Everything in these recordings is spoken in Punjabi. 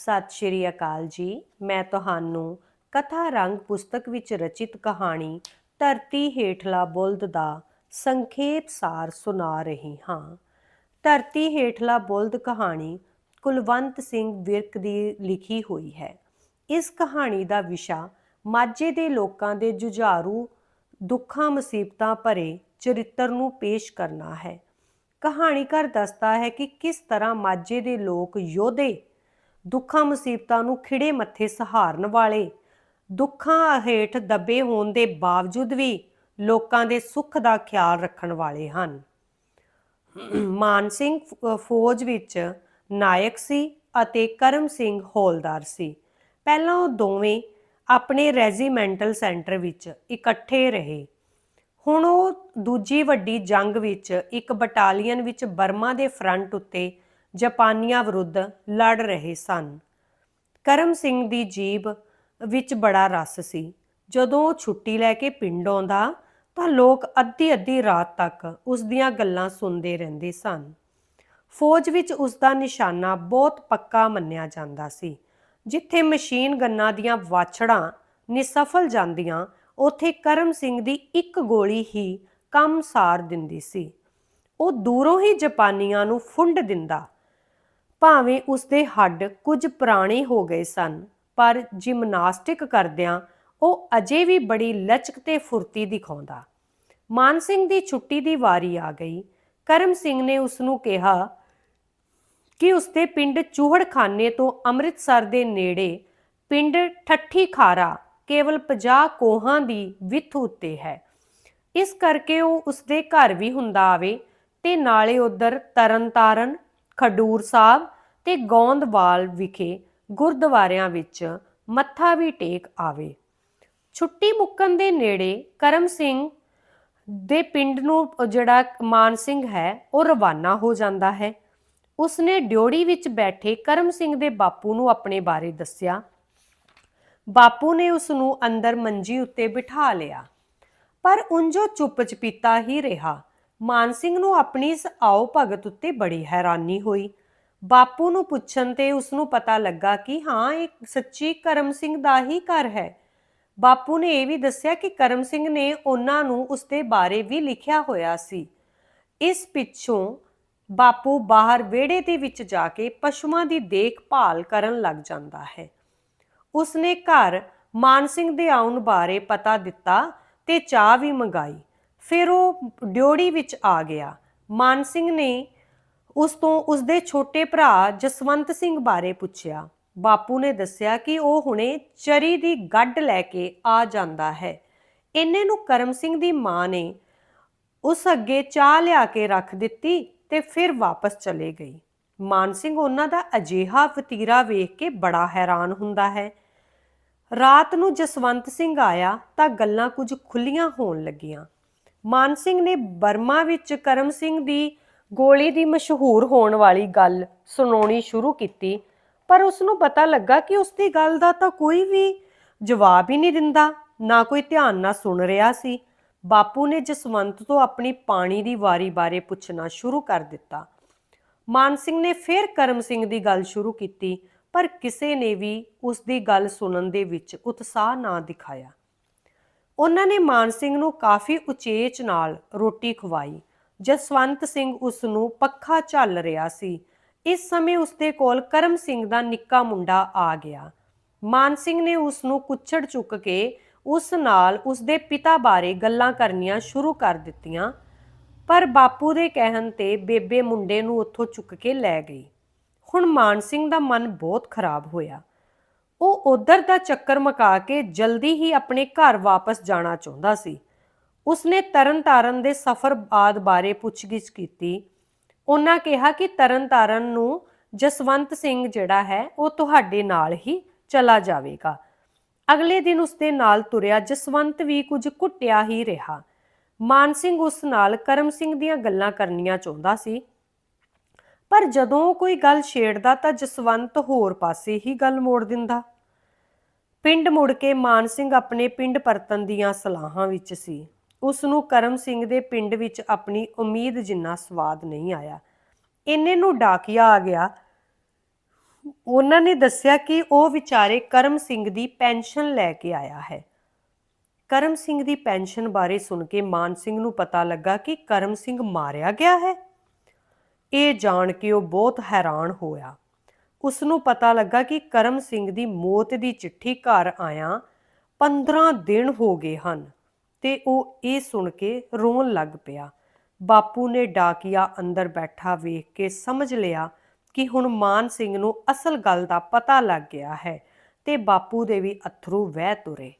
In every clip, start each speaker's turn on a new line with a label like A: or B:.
A: ਸਤਿ ਸ਼੍ਰੀ ਅਕਾਲ ਜੀ। ਮੈਂ ਤੁਹਾਨੂੰ ਕਥਾ ਰੰਗ ਪੁਸਤਕ ਵਿੱਚ ਰਚਿਤ ਕਹਾਣੀ ਧਰਤੀ ਹੇਠਲਾ ਬੁਲਦ ਦਾ ਸੰਖੇਪ ਸਾਰ ਸੁਣਾ ਰਹੀ ਹਾਂ। ਧਰਤੀ ਹੇਠਲਾ ਬੁਲਦ ਕਹਾਣੀ ਕੁਲਵੰਤ ਸਿੰਘ ਵਿਰਕ ਦੀ ਲਿਖੀ ਹੋਈ ਹੈ। ਇਸ ਕਹਾਣੀ ਦਾ ਵਿਸ਼ਾ ਮਾਝੇ ਦੇ ਲੋਕਾਂ ਦੇ ਜੁਝਾਰੂ ਦੁੱਖਾਂ ਮੁਸੀਬਤਾਂ ਭਰੇ ਚਰਿੱਤਰ ਨੂੰ ਪੇਸ਼ ਕਰਨਾ ਹੈ। ਕਹਾਣੀਕਾਰ ਦੱਸਦਾ ਹੈ ਕਿ ਕਿਸ ਤਰ੍ਹਾਂ ਮਾਝੇ ਦੇ ਲੋਕ ਯੋਧੇ ਦੁੱਖਾਂ ਮੁਸੀਬਤਾਂ ਨੂੰ ਖਿੜੇ ਮੱਥੇ ਸਹਾਰਨ ਵਾਲੇ। ਦੁੱਖਾਂ ਹੇਠ ਦੱਬੇ ਹੋਣ ਦੇ ਬਾਵਜੂਦ ਵੀ ਲੋਕਾਂ ਦੇ ਸੁੱਖ ਦਾ ਖਿਆਲ ਰੱਖਣ ਵਾਲੇ ਹਨ। ਮਾਨ ਸਿੰਘ ਫੌਜ ਵਿੱਚ ਨਾਇਕ ਸੀ ਅਤੇ ਕਰਮ ਸਿੰਘ ਹੌਲਦਾਰ ਸੀ। ਪਹਿਲਾਂ ਉਹ ਦੋਵੇਂ ਆਪਣੇ ਰੈਜੀਮੈਂਟਲ ਸੈਂਟਰ ਵਿੱਚ ਇਕੱਠੇ ਰਹੇ। ਹੁਣ ਉਹ ਦੂਜੀ ਵੱਡੀ ਜੰਗ ਵਿੱਚ ਇੱਕ ਬਟਾਲੀਅਨ ਵਿੱਚ ਬਰਮਾ ਦੇ ਫਰੰਟ ਉੱਤੇ ਜਾਪਾਨੀਆਂ ਵਿਰੁੱਧ ਲੜ ਰਹੇ ਸਨ। ਕਰਮ ਸਿੰਘ ਦੀ ਜੀਬ ਵਿੱਚ ਬੜਾ ਰਸ ਸੀ। ਜਦੋਂ ਉਹ ਛੁੱਟੀ ਲੈ ਕੇ ਪਿੰਡ ਆਉਂਦਾ, ਤਾਂ ਲੋਕ ਅੱਧੀ ਅੱਧੀ ਰਾਤ ਤੱਕ ਉਸ ਦੀਆਂ ਗੱਲਾਂ ਸੁਣਦੇ ਰਹਿੰਦੇ ਸਨ। ਫੌਜ ਵਿੱਚ ਉਸ ਦਾ ਨਿਸ਼ਾਨਾ ਬਹੁਤ ਪੱਕਾ ਮੰਨਿਆ ਜਾਂਦਾ ਸੀ। ਜਿੱਥੇ ਮਸ਼ੀਨ ਗੰਨਾਂ ਦੀਆਂ ਵਾਛੜਾਂ ਨਿਸਫਲ ਜਾਂਦੀਆਂ, ਉੱਥੇ ਕਰਮ ਸਿੰਘ ਦੀ ਇੱਕ ਗੋਲੀ ਹੀ ਕੰਮ ਸਾਰ ਦਿੰਦੀ ਸੀ। ਉਹ ਦੂਰੋਂ ਹੀ ਜਾਪਾਨੀਆਂ ਨੂੰ ਫੁੰਡ ਦਿੰਦਾ ਭਾਵੇਂ ਉਸ ਦੇ ਹੱਡ ਕੁਝ ਪੁਰਾਣੇ ਹੋ ਗਏ ਸਨ, ਪਰ ਜਿਮਨਾਸਟਿਕ ਕਰਦਿਆਂ ਉਹ ਅਜੇ ਵੀ ਬੜੀ ਲਚਕ ਤੇ ਫੁਰਤੀ ਦਿਖਾਉਂਦਾ। ਮਾਨ ਸਿੰਘ ਦੀ ਛੁੱਟੀ ਦੀ ਵਾਰੀ ਆ ਗਈ। ਕਰਮ ਸਿੰਘ ਨੇ ਉਸ ਨੂੰ ਕਿਹਾ ਕਿ ਉਸਦੇ ਪਿੰਡ ਚੂਹੜਖਾਨੇ ਤੋਂ ਅੰਮ੍ਰਿਤਸਰ ਦੇ ਨੇੜੇ ਪਿੰਡ ਠੱਠੀ ਖਾਰਾ ਕੇਵਲ 50 ਕੋਹਾਂ ਦੀ ਵਿੱਥ ਉੱਤੇ ਹੈ। ਇਸ ਕਰਕੇ ਉਹ ਉਸਦੇ ਘਰ ਵੀ ਹੁੰਦਾ ਆਵੇ ਤੇ ਨਾਲੇ ਉਧਰ ਤਰਨਤਾਰਨ ਖਡੂਰ ਸਾਹਿਬ ਤੇ ਗੋਂਦਵਾਲ ਵਿਖੇ ਗੁਰਦੁਆਰਿਆਂ ਵਿੱਚ ਮੱਥਾ ਵੀ ਟੇਕ ਆਵੇ। ਛੁੱਟੀ ਮੁੱਕਣ ਦੇ ਨੇੜੇ ਕਰਮ ਸਿੰਘ ਦੇ ਪਿੰਡ ਨੂੰ ਜਿਹੜਾ ਮਾਨ ਸਿੰਘ ਹੈ, ਉਹ ਰਵਾਨਾ ਹੋ ਜਾਂਦਾ ਹੈ। ਉਸਨੇ ਡਿਓੜੀ ਵਿੱਚ ਬੈਠੇ ਕਰਮ ਸਿੰਘ ਦੇ ਬਾਪੂ ਨੂੰ ਆਪਣੇ ਬਾਰੇ ਦੱਸਿਆ। ਬਾਪੂ ਨੇ ਉਸ ਨੂੰ ਅੰਦਰ ਮੰਜੀ ਉੱਤੇ ਬਿਠਾ ਲਿਆ, ਪਰ ਉਂਝੋ ਚੁੱਪ ਚਪੀਤਾ ਹੀ ਰਿਹਾ। ਮਾਨ ਸਿੰਘ ਨੂੰ ਆਪਣੀ ਇਸ ਆਓ ਭਗਤ ਉੱਤੇ ਬੜੀ ਹੈਰਾਨੀ ਹੋਈ। ਬਾਪੂ ਨੂੰ ਪੁੱਛਣ ਤੇ ਉਸ ਨੂੰ ਪਤਾ ਲੱਗਾ ਕਿ ਹਾਂ, ਇਹ ਸੱਚੀ ਕਰਮ ਸਿੰਘ ਦਾ ਹੀ ਘਰ ਹੈ। ਬਾਪੂ ਨੇ ਇਹ ਵੀ ਦੱਸਿਆ ਕਿ ਕਰਮ ਸਿੰਘ ਨੇ ਉਹਨਾਂ ਨੂੰ ਉਸ ਦੇ ਬਾਰੇ ਵੀ ਲਿਖਿਆ ਹੋਇਆ ਸੀ। ਇਸ ਪਿੱਛੋਂ ਬਾਪੂ ਬਾਹਰ ਵਿਹੜੇ ਦੇ ਵਿੱਚ ਜਾ ਕੇ ਪਸ਼ੂਆਂ ਦੀ ਦੇਖਭਾਲ ਕਰਨ ਲੱਗ ਜਾਂਦਾ ਹੈ। ਉਸਨੇ ਘਰ ਮਾਨ ਸਿੰਘ ਦੇ ਆਉਣ ਬਾਰੇ ਪਤਾ ਦਿੱਤਾ ਤੇ ਚਾਹ ਵੀ ਮੰਗਾਈ। ਫਿਰ ਉਹ ਡਿਓੜੀ ਵਿੱਚ ਆ ਗਿਆ। ਮਾਨ ਸਿੰਘ ਨੇ ਉਸ ਤੋਂ ਉਸਦੇ ਛੋਟੇ ਭਰਾ ਜਸਵੰਤ ਸਿੰਘ ਬਾਰੇ ਪੁੱਛਿਆ। ਬਾਪੂ ਨੇ ਦੱਸਿਆ ਕਿ ਉਹ ਹੁਣੇ ਚਰੀ ਦੀ ਗੱਡ ਲੈ ਕੇ ਆ ਜਾਂਦਾ ਹੈ। ਇੰਨੇ ਨੂੰ ਕਰਮ ਸਿੰਘ ਦੀ ਮਾਂ ਨੇ ਉਸ ਅੱਗੇ ਚਾਹ ਲਿਆ ਕੇ ਰੱਖ ਦਿੱਤੀ ਤੇ ਫਿਰ ਵਾਪਸ ਚਲੇ ਗਈ। ਮਾਨ ਸਿੰਘ ਉਹਨਾਂ ਦਾ ਅਜੀਹਾ ਫਤੀਰਾ ਵੇਖ ਕੇ ਬੜਾ ਹੈਰਾਨ ਹੁੰਦਾ ਹੈ। ਰਾਤ ਨੂੰ ਜਸਵੰਤ ਸਿੰਘ ਆਇਆ ਤਾਂ ਗੱਲਾਂ ਕੁਝ ਖੁੱਲੀਆਂ ਹੋਣ ਲੱਗੀਆਂ। ਮਾਨ ਸਿੰਘ ਨੇ ਬਰਮਾ ਵਿੱਚ ਕਰਮ ਸਿੰਘ ਦੀ ਗੋਲੀ ਦੀ ਮਸ਼ਹੂਰ ਹੋਣ ਵਾਲੀ ਗੱਲ ਸੁਣਾਉਣੀ ਸ਼ੁਰੂ ਕੀਤੀ, ਪਰ ਉਸ ਨੂੰ ਪਤਾ ਲੱਗਾ ਕਿ ਉਸ ਦੀ ਗੱਲ ਦਾ ਤਾਂ ਕੋਈ ਵੀ ਜਵਾਬ ਹੀ ਨਹੀਂ ਦਿੰਦਾ, ਨਾ ਕੋਈ ਧਿਆਨ ਨਾਲ ਸੁਣ ਰਿਹਾ ਸੀ। ਬਾਪੂ ਨੇ ਜਸਵੰਤ ਤੋਂ ਆਪਣੀ ਪਾਣੀ ਦੀ ਵਾਰੀ ਬਾਰੇ ਪੁੱਛਣਾ ਸ਼ੁਰੂ ਕਰ ਦਿੱਤਾ। ਮਾਨ ਸਿੰਘ ਨੇ ਫਿਰ ਕਰਮ ਸਿੰਘ ਦੀ ਗੱਲ ਸ਼ੁਰੂ ਕੀਤੀ, ਪਰ ਕਿਸੇ ਨੇ ਵੀ ਉਸ ਦੀ ਗੱਲ ਸੁਣਨ ਦੇ ਵਿੱਚ ਉਤਸ਼ਾਹ ਨਾ ਦਿਖਾਇਆ। ਉਹਨਾਂ ਨੇ ਮਾਨ ਸਿੰਘ ਨੂੰ ਕਾਫੀ ਉਚੇਚ ਨਾਲ ਰੋਟੀ ਖਵਾਈ। ਜਸਵੰਤ ਸਿੰਘ ਉਸ ਨੂੰ ਪੱਖਾ ਝੱਲ ਰਿਹਾ ਸੀ। ਇਸ ਸਮੇਂ ਉਸ ਦੇ ਕੋਲ ਕਰਮ ਸਿੰਘ ਦਾ ਨਿੱਕਾ ਮੁੰਡਾ ਆ ਗਿਆ। ਮਾਨ ਸਿੰਘ ਨੇ ਉਸ ਨੂੰ ਕੁੱਛੜ ਚੁੱਕ ਕੇ ਉਸ ਨਾਲ ਉਸ ਦੇ ਪਿਤਾ ਬਾਰੇ ਗੱਲਾਂ ਕਰਨੀਆਂ ਸ਼ੁਰੂ ਕਰ ਦਿੱਤੀਆਂ, ਪਰ ਬਾਪੂ ਦੇ ਕਹਿਣ ਤੇ ਬੇਬੇ ਮੁੰਡੇ ਨੂੰ ਉੱਥੋਂ ਚੁੱਕ ਕੇ ਲੈ ਗਈ। ਹੁਣ ਮਾਨ ਸਿੰਘ ਦਾ ਮਨ ਬਹੁਤ ਖਰਾਬ ਹੋਇਆ। ਉਹ ਉਧਰ ਦਾ ਚੱਕਰ ਮਕਾ ਕੇ ਜਲਦੀ ਹੀ ਆਪਣੇ ਘਰ ਵਾਪਸ ਜਾਣਾ ਚਾਹੁੰਦਾ ਸੀ। ਉਸਨੇ ਤਰਨਤਾਰਨ ਦੇ ਸਫ਼ਰ ਬਾਦ ਬਾਰੇ ਪੁੱਛਗਿੱਛ ਕੀਤੀ। ਉਹਨਾਂ ਕਿਹਾ ਕਿ ਤਰਨਤਾਰਨ ਨੂੰ ਜਸਵੰਤ ਸਿੰਘ ਜਿਹੜਾ ਹੈ, ਉਹ ਤੁਹਾਡੇ ਨਾਲ ਹੀ ਚਲਾ ਜਾਵੇਗਾ। ਅਗਲੇ ਦਿਨ ਉਸਦੇ ਨਾਲ ਤੁਰਿਆ ਜਸਵੰਤ ਵੀ ਕੁਝ ਘੁੱਟਿਆ ਹੀ ਰਿਹਾ। ਮਾਨ ਸਿੰਘ ਉਸ ਨਾਲ ਕਰਮ ਸਿੰਘ ਦੀਆਂ ਗੱਲਾਂ ਕਰਨੀਆਂ ਚਾਹੁੰਦਾ ਸੀ। ਪਰ ਜਦੋਂ ਕੋਈ ਗੱਲ ਛੇੜਦਾ ਤਾਂ ਜਸਵੰਤ ਹੋਰ ਪਾਸੇ ਹੀ ਗੱਲ ਮੋੜ ਦਿੰਦਾ। ਪਿੰਡ ਮੁੜ ਕੇ ਮਾਨ ਸਿੰਘ ਆਪਣੇ ਪਿੰਡ ਪਰਤਨ ਦੀਆਂ ਸਲਾਹਾਂ ਵਿੱਚ ਸੀ। ਉਸ ਨੂੰ ਕਰਮ ਸਿੰਘ ਦੇ ਪਿੰਡ ਵਿੱਚ ਆਪਣੀ ਉਮੀਦ ਜਿੰਨਾ ਸਵਾਦ ਨਹੀਂ ਆਇਆ। ਇੰਨੇ ਨੂੰ ਡਾਕਿਆ ਆ ਗਿਆ। ਉਹਨਾਂ ਨੇ ਦੱਸਿਆ ਕਿ ਉਹ ਵਿਚਾਰੇ ਕਰਮ ਸਿੰਘ ਦੀ ਪੈਨਸ਼ਨ ਲੈ ਕੇ ਆਇਆ ਹੈ। ਕਰਮ ਸਿੰਘ ਦੀ ਪੈਨਸ਼ਨ ਬਾਰੇ ਸੁਣ ਕੇ ਮਾਨ ਸਿੰਘ ਨੂੰ ਪਤਾ ਲੱਗਾ ਕਿ ਕਰਮ ਸਿੰਘ ਮਾਰਿਆ ਗਿਆ ਹੈ। ਇਹ ਜਾਣ ਕੇ ਉਹ ਬਹੁਤ ਹੈਰਾਨ ਹੋਇਆ। ਉਸ ਨੂੰ ਪਤਾ ਲੱਗਾ ਕਿ ਕਰਮ ਸਿੰਘ ਦੀ ਮੌਤ ਦੀ ਚਿੱਠੀ ਘਰ ਆਇਆ 15 ਦਿਨ ਹੋ ਗਏ ਹਨ ਤੇ ਉਹ ਇਹ ਸੁਣ ਕੇ ਰੋਣ ਲੱਗ ਪਿਆ। ਬਾਪੂ ਨੇ ਡਾਕੀਆ ਅੰਦਰ ਬੈਠਾ ਵੇਖ ਕੇ ਸਮਝ ਲਿਆ ਕਿ ਹੁਣ ਮਾਨ ਸਿੰਘ ਨੂੰ ਅਸਲ ਗੱਲ ਦਾ ਪਤਾ ਲੱਗ ਗਿਆ ਹੈ ਤੇ ਬਾਪੂ ਦੇ ਵੀ ਅਥਰੂ ਵਹਿ ਤੁਰੇ।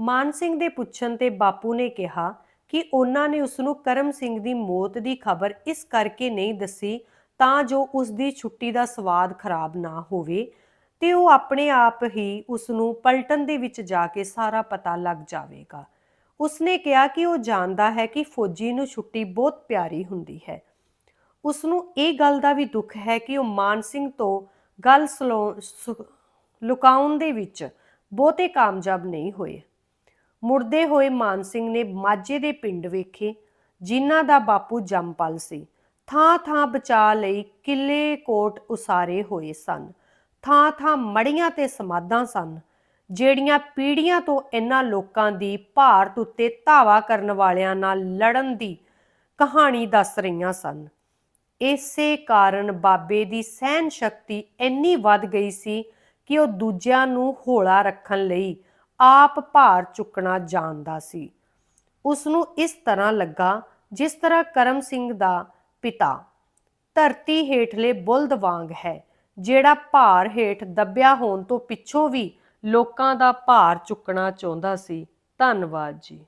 A: ਮਾਨ ਸਿੰਘ ਦੇ ਪੁੱਛਣ ਤੇ ਬਾਪੂ ਨੇ ਕਿਹਾ ਕਿ ਉਹਨਾਂ ਨੇ ਉਸ ਨੂੰ ਕਰਮ ਸਿੰਘ ਦੀ ਮੌਤ ਦੀ ਖਬਰ ਇਸ ਕਰਕੇ ਨਹੀਂ ਦੱਸੀ ਤਾਂ ਜੋ ਉਸ ਦੀ ਛੁੱਟੀ ਦਾ ਸਵਾਦ ਖਰਾਬ ਨਾ ਹੋਵੇ ਤੇ ਉਹ ਆਪਣੇ ਆਪ ਹੀ ਉਸ ਨੂੰ ਪਲਟਨ ਦੇ ਵਿੱਚ ਜਾ ਕੇ ਸਾਰਾ ਪਤਾ ਲੱਗ ਜਾਵੇਗਾ। ਉਸਨੇ ਕਿਹਾ ਕਿ ਉਹ ਜਾਣਦਾ ਹੈ ਕਿ ਫੌਜੀ ਨੂੰ ਛੁੱਟੀ ਬਹੁਤ ਪਿਆਰੀ ਹੁੰਦੀ ਹੈ। ਉਸ ਨੂੰ ਇਹ ਗੱਲ ਦਾ ਵੀ ਦੁੱਖ ਹੈ ਕਿ ਉਹ ਮਾਨ ਸਿੰਘ ਤੋਂ ਗੱਲ ਸਲੋ- ਸੁ- ਲੁਕਾਉਣ ਦੇ ਵਿੱਚ ਬਹੁਤੇ ਕਾਮਯਾਬ ਨਹੀਂ ਹੋਏ। ਮੁੜਦੇ ਹੋਏ ਮਾਨ ਸਿੰਘ ਨੇ ਮਾਝੇ ਦੇ ਪਿੰਡ ਵੇਖੇ, ਜਿਨ੍ਹਾਂ ਦਾ ਬਾਪੂ ਜੰਮਪਲ ਸੀ। ਥਾਂ ਥਾਂ ਬਚਾ ਲਈ ਕਿਲੇ ਕੋਟ ਉਸਾਰੇ ਹੋਏ ਸਨ। ਥਾਂ ਥਾਂ ਮੜੀਆਂ ਤੇ ਸਮਾਧਾਂ ਸਨ, ਜਿਹੜੀਆਂ ਪੀੜ੍ਹੀਆਂ ਤੋਂ ਇਹਨਾਂ ਲੋਕਾਂ ਦੀ ਭਾਰਤ ਉੱਤੇ ਧਾਵਾ ਕਰਨ ਵਾਲਿਆਂ ਨਾਲ ਲੜਨ ਦੀ ਕਹਾਣੀ ਦੱਸ ਰਹੀਆਂ ਸਨ। ਇਸੇ ਕਾਰਨ ਬਾਬੇ ਦੀ ਸਹਿਨ ਸ਼ਕਤੀ ਇੰਨੀ ਵੱਧ ਗਈ ਸੀ ਕਿ ਉਹ ਦੂਜਿਆਂ ਨੂੰ ਹੋਲਾ ਰੱਖਣ ਲਈ ਆਪ ਭਾਰ ਚੁੱਕਣਾ ਜਾਣਦਾ ਸੀ। ਉਸ ਨੂੰ ਇਸ ਤਰ੍ਹਾਂ ਲੱਗਾ ਜਿਸ ਤਰ੍ਹਾਂ ਕਰਮ ਸਿੰਘ ਦਾ ਪਿਤਾ, ਧਰਤੀ ਹੇਠਲੇ ਬੁਲਦ ਵਾਂਗ ਹੈ, ਜਿਹੜਾ ਭਾਰ ਹੇਠ ਦੱਬਿਆ ਹੋਣ ਤੋਂ ਪਿੱਛੋਂ ਵੀ ਲੋਕਾਂ ਦਾ ਭਾਰ ਚੁੱਕਣਾ ਚਾਹੁੰਦਾ ਸੀ। ਧੰਨਵਾਦ ਜੀ।